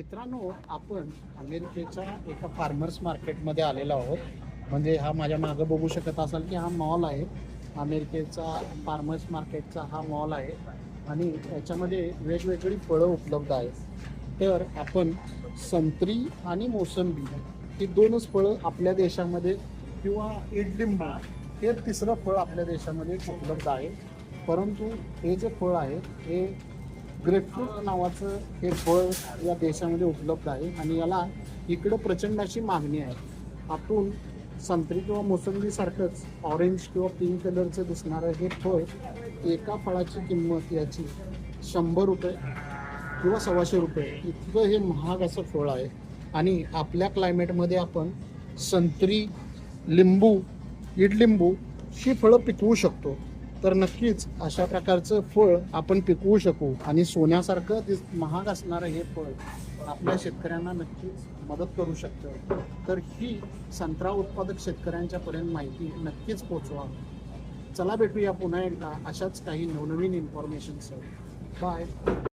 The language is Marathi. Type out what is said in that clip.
मित्रांनो आपण अमेरिकेच्या एका फार्मर्स मार्केटमध्ये आलेलो आहोत. म्हणजे हा माझ्या मागं बघू शकत असाल की हा मॉल आहे. अमेरिकेचा फार्मर्स मार्केटचा हा मॉल आहे. आणि याच्यामध्ये वेगवेगळी फळं उपलब्ध आहेत. तर आपण संत्री आणि मोसंबी ही दोनच फळं आपल्या देशामध्ये किंवा इडलिंबा हे तिसरं फळ आपल्या देशामध्ये उपलब्ध आहे. परंतु हे जे फळ आहे हे ग्रेपफ्रूट नावाचं हे फळ या देशामध्ये उपलब्ध आहे आणि याला इकडं प्रचंड अशी मागणी आहे. आतून संत्री किंवा मोसंबीसारखंच ऑरेंज किंवा पिंक कलरचं दिसणारं हे फळ एका फळाची किंमत याची शंभर रुपये किंवा सव्वाशे रुपये इतकं हे महाग असं फळ आहे. आणि आपल्या क्लायमेटमध्ये आपण संत्री लिंबू इडलिंबू ही फळं पिकवू शकतो. तर नक्कीच अशा प्रकारचं फळ आपण पिकवू शकू. आणि सोन्यासारखं ते महाग असणारं हे फळ आपल्या शेतकऱ्यांना नक्कीच मदत करू शकतं. तर ही संत्रा उत्पादक शेतकऱ्यांच्या पर्यंत माहिती नक्कीच पोचवा. चला भेटूया पुन्हा एकदा अशाच काही नवनवीन इन्फॉर्मेशनसह बाय